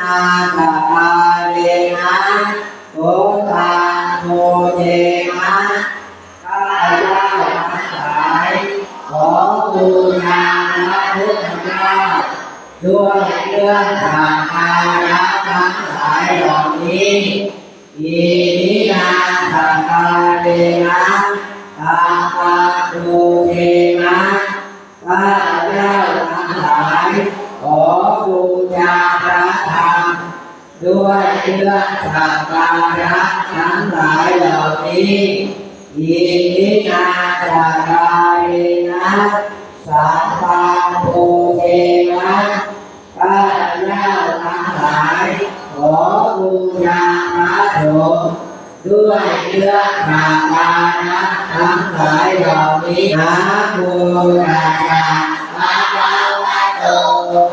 นาคาคาเรนะโอตาโมเทนะข้าพเจ้าทั้งหลายขอบูชาพระพุทธเจ้าด้วยเครื่องสักการะทั้งหลายเหล่านี้อินินาคาเรนะตาตาโมเทนะข้าพเจ้าทั้งหลายขอบูชา ด้วยเครื่องสักการะทั้งหลายเหล่านี้อิมินาจาการินะสัพพะโพเทนะข้าพเจ้าทั้งหลายขอบูชาพระสงฆ์ด้วยเครื่องสักการะทั้งหลายเหล่านี้นะโมตัสสะภะคะวะโต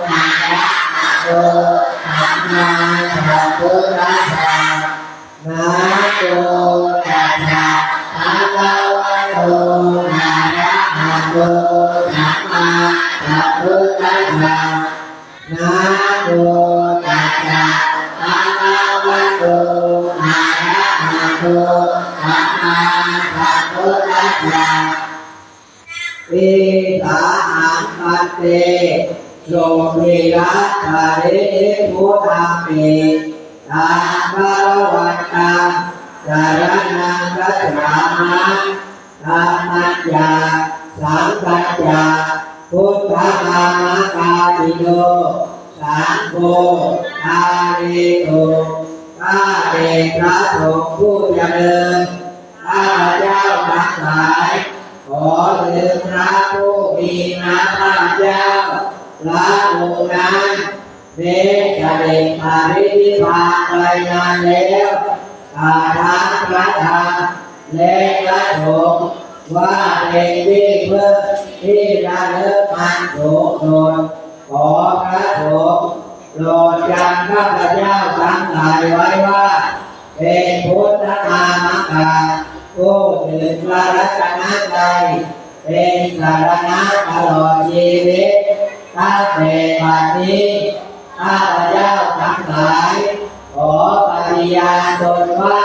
อะระหะโนะโมตัสสะภะคะวะโตอะระหะโตสัมมาสัมพุทธัสสะนะโมตัสสะภะคะวะโตอะระหะโตสัมมาสัมพุทธัสสะเอสาหังปันเตโลภิรัตถะเรพุทธาปิตาภะวันตังสารนังกัจฉามะธรรมัญญาสังกัจจาพุทธธรรมกาติโยสังโฆอาริโตข้าแต่พระสงฆ์ผู้เจริญข้าพเจ้าทั้งหลายขอถึงพระผู้มีพระภาคเจ้าพระองค์นั้น เนเสด็จมาริพิพานไปนานแล้วอาทั้งพระธรรมและพระสงฆ์ว่าเป็นที่เพื่อที่ระลึกมันโสโนขอพระสงฆ์โปรดจำข้าพเจ้าทั้งหลายไว้ว่า เป็นพุทธธรรมกาผู้ถึงพระรัตนตรัยเป็นสารณะตลอดชีวิตตั้งแต่บัดนี้ ข้าพเจ้าทั้งหลาย ขอปฏิญาณตนว่า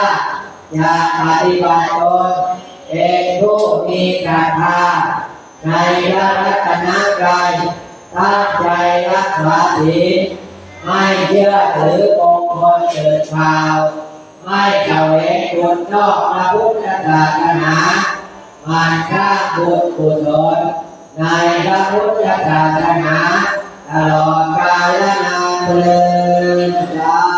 จะปฏิบัติตนเป็นผู้มีศรัทธาในพระรัตนตรัยตั้งใจรักษาศีลไม่เชื่อถือมงคลเกิดข่าวไม่เจ้าเองคนนอกพระพุทธศาสนามันสร้าบุญกุศลในพระพุทธศาสนาตลอดกาล Amém.